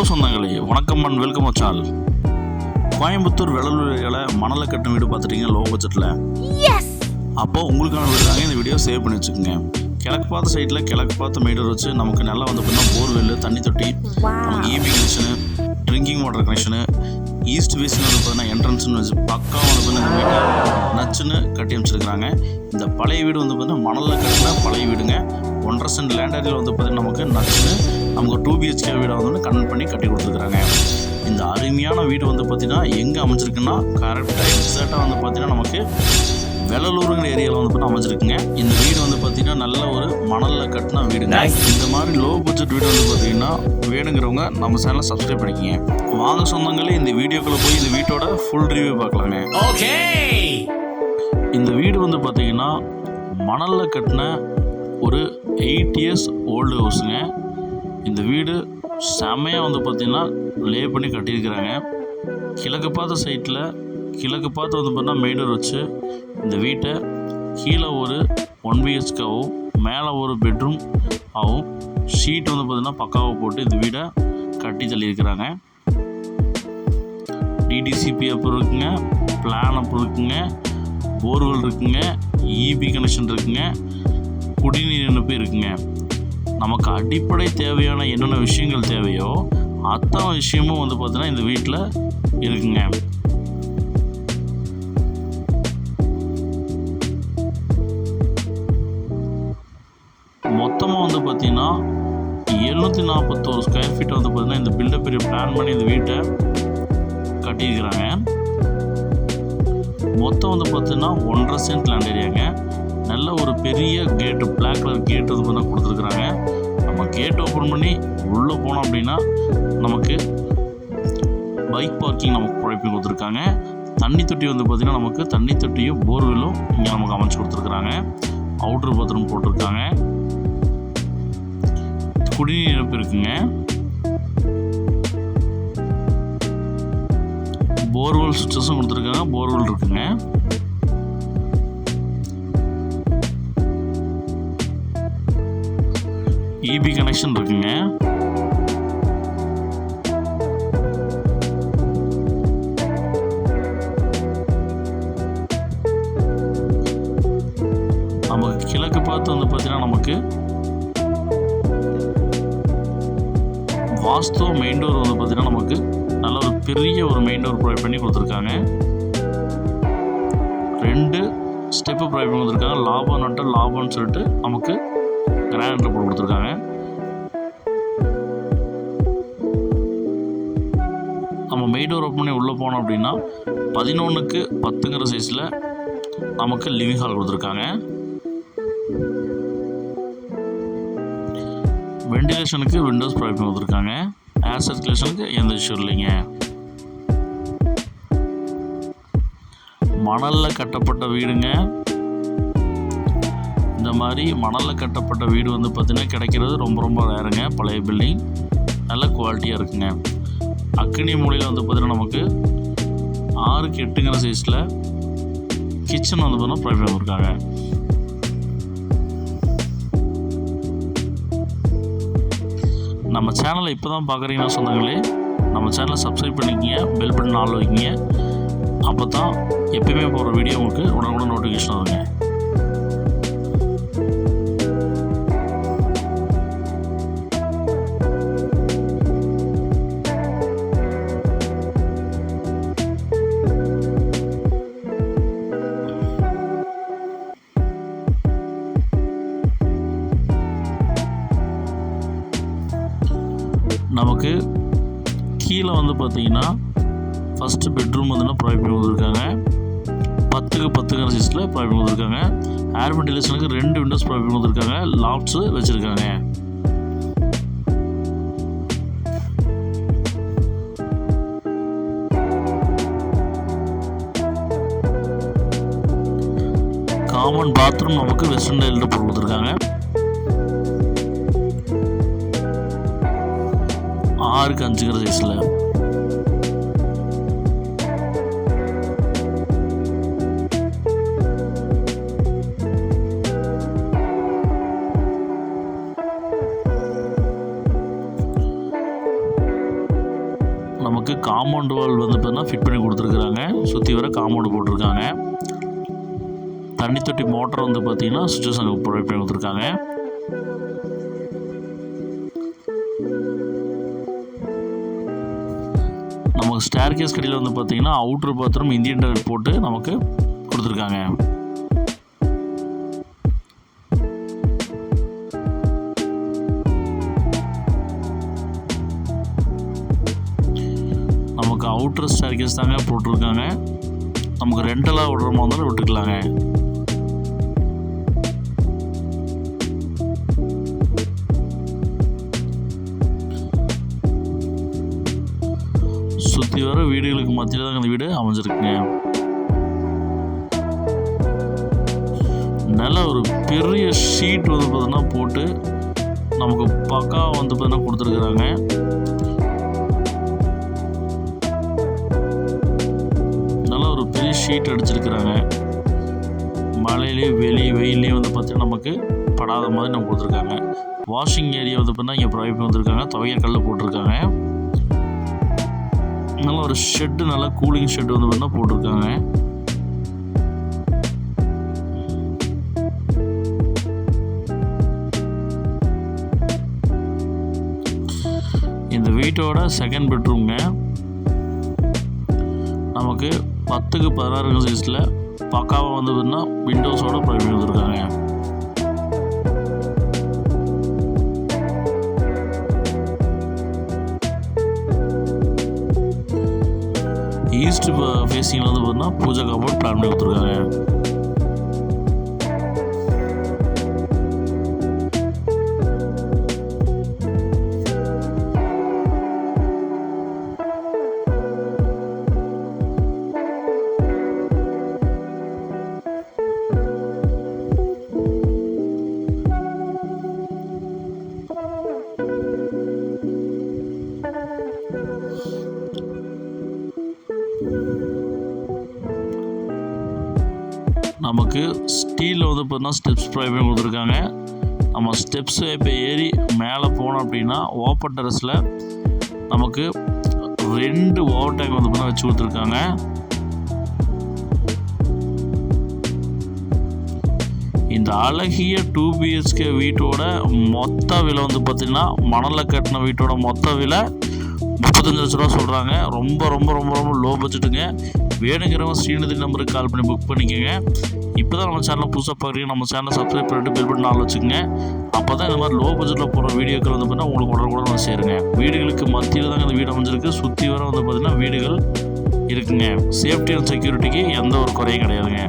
Hello சொந்தங்களே வணக்கம் and welcome channel Coimbatore வெள்ளலூரில் மணலை கட்டும் வீடு பார்த்துட்டீங்க லோ. பட்ஜெட்டில் அப்போ உங்களுக்கான வீடு தாங்க இந்த வீடியோ சேவ் பண்ணி வச்சுக்கோங்க. கிழக்கு பார்த்த சைடில் கிழக்கு பார்த்த மீட்டர் வச்சு நமக்கு நல்லா வந்து பார்த்தீங்கன்னா போர்வெல் தண்ணி தொட்டி நமக்கு EB connection drinking water connection east வேஸ்ட்னு வந்து பார்த்தீங்கன்னா என்ட்ரன்ஸ்னு வச்சு பக்கா வந்து பார்த்தீங்கன்னா இந்த வீட்டை நச்சுன்னு கட்டி அமைச்சிருக்கிறாங்க. இந்த பழைய வீடு வந்து பார்த்தீங்கன்னா மணலில் கட்டின பழைய வீடுங்க. ஒன்றரை சென்ட் லேண்ட் ஏரியில் வந்து பார்த்தீங்கன்னா நமக்கு நச்சுன்னு நமக்கு டூ பிஹெச்கே வீடை வந்து கன்வெர்ட் பண்ணி கட்டி கொடுத்துருக்குறாங்க. இந்த அருமையான வீடு வந்து பார்த்தீங்கன்னா எங்கே அமைஞ்சிருக்குன்னா கரெக்டாக எக்ஸாக்டாக வந்து பார்த்தீங்கன்னா நமக்கு வெள்ளலூருங்கிற ஏரியாவில் வந்து பார்த்தீங்கன்னா அமைஞ்சிருக்குங்க. இந்த வீடு வந்து பார்த்தீங்கன்னா நல்ல ஒரு மணலில் கட்டின வீடுங்க. இந்த மாதிரி லோ பட்ஜெட் வீடு வந்து பார்த்தீங்கன்னா வேணுங்கிறவங்க நம்ம சேனலை சப்ஸ்கிரைப் பண்ணிக்கங்க. வாங்க சொந்தங்களே இந்த வீடியோக்குள்ளே போய் இந்த வீட்டோட ஃபுல் ரிவ்யூ பார்க்கலாங்க. Okay. இந்த வீடு வந்து பார்த்தீங்கன்னா மணலில் கட்டின ஒரு எயிட் இயர்ஸ் ஓல்டு ஹவுஸுங்க இந்த வீடு செமையாக வந்து பார்த்திங்கன்னா லே பண்ணி கட்டியிருக்கிறாங்க. கிழக்கு பார்த்த சைட்டில் கிழக்கு பார்த்து வந்து பார்த்தீங்கன்னா மெயிடர் வச்சு இந்த வீட்டை கீழே ஒரு ஒன் பிஹெச்காவும் மேலே ஒரு பெட்ரூம் ஆகும் ஷீட் வந்து பார்த்திங்கன்னா பக்காவை போட்டு இந்த வீடை கட்டி தள்ளியிருக்கிறாங்க. டிடிசிபி அப்புறம் இருக்குங்க பிளான் அப்புறம் இருக்குங்க போர்வெல் இருக்குங்க இபி கனெக்ஷன் இருக்குங்க குடிநீர் இணைப்பு இருக்குங்க. நமக்கு அடிப்படை தேவையான என்னென்ன விஷயங்கள் தேவையோ அத்தனை விஷயமும் வந்து பார்த்தீங்கன்னா இந்த வீட்டில் இருக்குங்க. மொத்தமாக வந்து பார்த்தீங்கன்னா எழுநூற்றி நாற்பத்தோரு ஸ்கொயர் ஃபீட் வந்து பார்த்தீங்கன்னா இந்த பில்டப் பெரிய பிளான் பண்ணி இந்த வீட்டை கட்டியிருக்கிறாங்க. மொத்தம் வந்து பார்த்தீங்கன்னா ஒன்றரை சென்ட் லேண்ட் ஏரியாங்க நல்ல ஒரு பெரிய கேட்டு பிளாக் கலர் கேட்டு வந்து பண்ண கொடுத்துருக்குறாங்க. நம்ம கேட் ஓப்பன் பண்ணி உள்ளே போனோம் அப்படின்னா நமக்கு பைக் பார்க்கிங் நமக்கு ப்ரொவைட் கொடுத்துருக்காங்க. தண்ணி தொட்டி வந்து பார்த்திங்கன்னா நமக்கு தண்ணி தொட்டியும் போர்வெல்லும் இங்கே நமக்கு அமைச்சு கொடுத்துருக்குறாங்க. அவுட்ரு பாத்ரூம் போட்டிருக்காங்க. குடிநீர் இணைப்பு இருக்குங்க. போர்வெல் சுவிச்சஸும் கொடுத்துருக்காங்க. போர்வெல் இருக்குங்க. இபி கனெக்ஷன் இருக்குங்க. நமக்கு கிழக்கு பார்த்து வந்து பார்த்தீங்கன்னா நமக்கு வாஸ்து மெயின் டோர் வந்து பார்த்தீங்கன்னா நமக்கு நல்ல ஒரு பெரிய ஒரு மெயின் டோர் ப்ரொவைட் பண்ணி கொடுத்துருக்காங்க. ரெண்டு ஸ்டெப்பு ப்ரொவைட் பண்ணி கொடுத்துருக்காங்க. லாபம் நட்டு லாபம்னு சொல்லிட்டு நமக்கு கிராண்டர் போட்டு கொடுத்துருக்காங்க. நம்ம மெய்டோர் ஓப்பனே பண்ணி உள்ளே போனோம் அப்படின்னா பதினொன்றுக்கு பத்துங்கிற சைஸில் நமக்கு லிவிங் ஹால் கொடுத்துருக்காங்க. வெண்டிலேஷனுக்கு விண்டோஸ் ப்ரொவைட் பண்ணி கொடுத்துருக்காங்க. ஏர் சர்க்குலேஷனுக்கு எந்த இஷ்யூ இல்லைங்க. மணலில் கட்டப்பட்ட வீடுங்க. இந்த மாதிரி மணலில் கட்டப்பட்ட வீடு வந்து பார்த்திங்கன்னா கிடைக்கிறது ரொம்ப ரொம்ப ரேருங்க. பழைய பில்டிங் நல்ல குவாலிட்டியாக இருக்குங்க. அக்னி மூலையில் வந்து பார்த்திங்கன்னா நமக்கு ஆறுக்கு எட்டுங்கிற சைஸில் கிச்சன் வந்து பார்த்தீங்கன்னா ப்ரொவைட் பண்ணியிருக்காங்க நம்ம சேனலை இப்போ தான் பார்க்குறீங்கன்னா சொந்தங்களே நம்ம சேனலை சப்ஸ்கிரைப் பண்ணிக்கிங்க பெல் பட்டன் ஆள் வைக்கிங்க அப்போ தான் எப்பயுமே போகிற வீடியோ உங்களுக்கு உடனுக்குடன் நோட்டிஃபிகேஷன் வருங்க. நமக்கு கீழே வந்து பார்த்தீங்கன்னா ஃபஸ்ட்டு பெட்ரூம் வந்து ப்ரொவைட் பண்ணி கொடுத்துருக்காங்க பத்துக்கு பத்துங்கிற சைஸில் ப்ரொவைட் பண்ணி கொடுத்துருக்காங்க ஏர் வென்டிலேஷனுக்கு ரெண்டு விண்டோஸ் ப்ரொவைட் பண்ணி கொடுத்துருக்காங்க லாப்ஸு வச்சுருக்காங்க. காமன் பாத்ரூம் நமக்கு வெஸ்டர்ன் டைலில் போட்டு கொடுத்துருக்காங்க. ஆறுக்கு அஞ்சுங்கிற சைஸில் நமக்கு காம்பவுண்ட் வால் வந்து பார்த்தீங்கன்னா ஃபிட் பண்ணி கொடுத்துருக்குறாங்க. சுற்றி வர காம்பவுண்டு போட்டிருக்காங்க. தண்ணி தொட்டி மோட்டர் வந்து பார்த்தீங்கன்னா சுவிட்சஸ் அங்கே ப்ரொவைட் பண்ணி கொடுத்துருக்காங்க. நமக்கு ஸ்டேர் கேஸ் கடையில் வந்து பார்த்திங்கன்னா அவுட்ரு பாத்ரூம் இந்தியன் டாய்லெட் போட்டு நமக்கு கொடுத்துருக்காங்க. நமக்கு அவுட்டர் ஸ்டேர் கேஸ் தாங்க போட்டிருக்காங்க. நமக்கு ரெண்டலாக விடுற மாதிரி இருந்தாலும் விட்டுக்கலாங்க. சுற்றி வர வீடுகளுக்கு மத்தியில் தான் இந்த வீடு அமைஞ்சிருக்குங்க. நல்ல ஒரு பெரிய ஷீட் வந்து பார்த்தீங்கன்னா போட்டு நமக்கு பக்கா வந்து பார்த்தீங்கன்னா கொடுத்துருக்குறாங்க. நல்ல ஒரு பெரிய ஷீட் அடிச்சிருக்கிறாங்க. மழையிலேயே வெளியே வெயிலையும் வந்து பார்த்தீங்கன்னா நமக்கு படாத மாதிரி நம்ம கொடுத்துருக்காங்க. வாஷிங் ஏரியா வந்து பார்த்தீங்கன்னா இங்கே ப்ரொவைட் வந்துருக்காங்க. துவையல் கல்லில் போட்டிருக்காங்க. நல்ல ஒரு ஷெட்டு நல்லா கூலிங் ஷெட் வந்து பார்த்தீங்கன்னா போட்டிருக்காங்க. இந்த வீட்டோட செகண்ட் பெட்ரூம்ங்க நமக்கு பத்துக்கு பதினாறு சைஸில் பக்காவாக வந்து பார்த்தீங்கன்னா விண்டோஸோட ப்ரைவேட் வந்துருக்காங்க ஈஸ்ட் ஃபேஸிங்கில் uh, வந்து பார்த்தீங்கன்னா பூஜா கபோர்ட் பிளான் பண்ணி கொடுத்துருக்காங்க நமக்கு ஸ்டீலில் வந்து பார்த்தீங்கன்னா ஸ்டெப்ஸ் ப்ரொவைட் கொடுத்துருக்காங்க. நம்ம ஸ்டெப்ஸு இப்போ ஏறி மேலே போனோம் அப்படின்னா ஓப்பன் டெரஸில் நமக்கு ரெண்டு ஓவர் டேங்க் வந்து பார்த்தீங்கன்னா வச்சு கொடுத்துருக்காங்க. இந்த அழகிய டூ பிஹெச்கே வீட்டோட மொத்த விலை வந்து பார்த்திங்கன்னா மணலில் கட்டின வீட்டோட மொத்த விலை முப்பத்தஞ்சு லட்ச ரூபா சொல்கிறாங்க ரொம்ப ரொம்ப ரொம்ப ரொம்ப லோ பட்ஜெட்டுங்க வேணுங்கிறவங்க ஸ்ரீநிதி நம்பருக்கு கால் பண்ணி புக் பண்ணிக்கோங்க. இப்போ தான் நம்ம சேனலை புதுசாக பார்க்குறீங்க. நம்ம சேனலை சப்ஸ்கிரைப் பண்ணிட்டு பெல் பட்டன் ஆள் வச்சுக்கோங்க. அப்போ தான் இந்த மாதிரி லோ பட்ஜெட்டில் போகிற வீடியோக்கள் வந்து பார்த்தீங்கன்னா உங்களுக்கு உடனுக்குடன் வந்து சேருங்க. வீடுகளுக்கு மத்தியில் தாங்க இந்த வீடு அமைஞ்சிருக்கு. சுற்றி வர வந்து பார்த்திங்கன்னா வீடுகள் இருக்குங்க. சேஃப்டி அண்ட் செக்யூரிட்டிக்கு எந்த ஒரு குறையும் கிடையாதுங்க.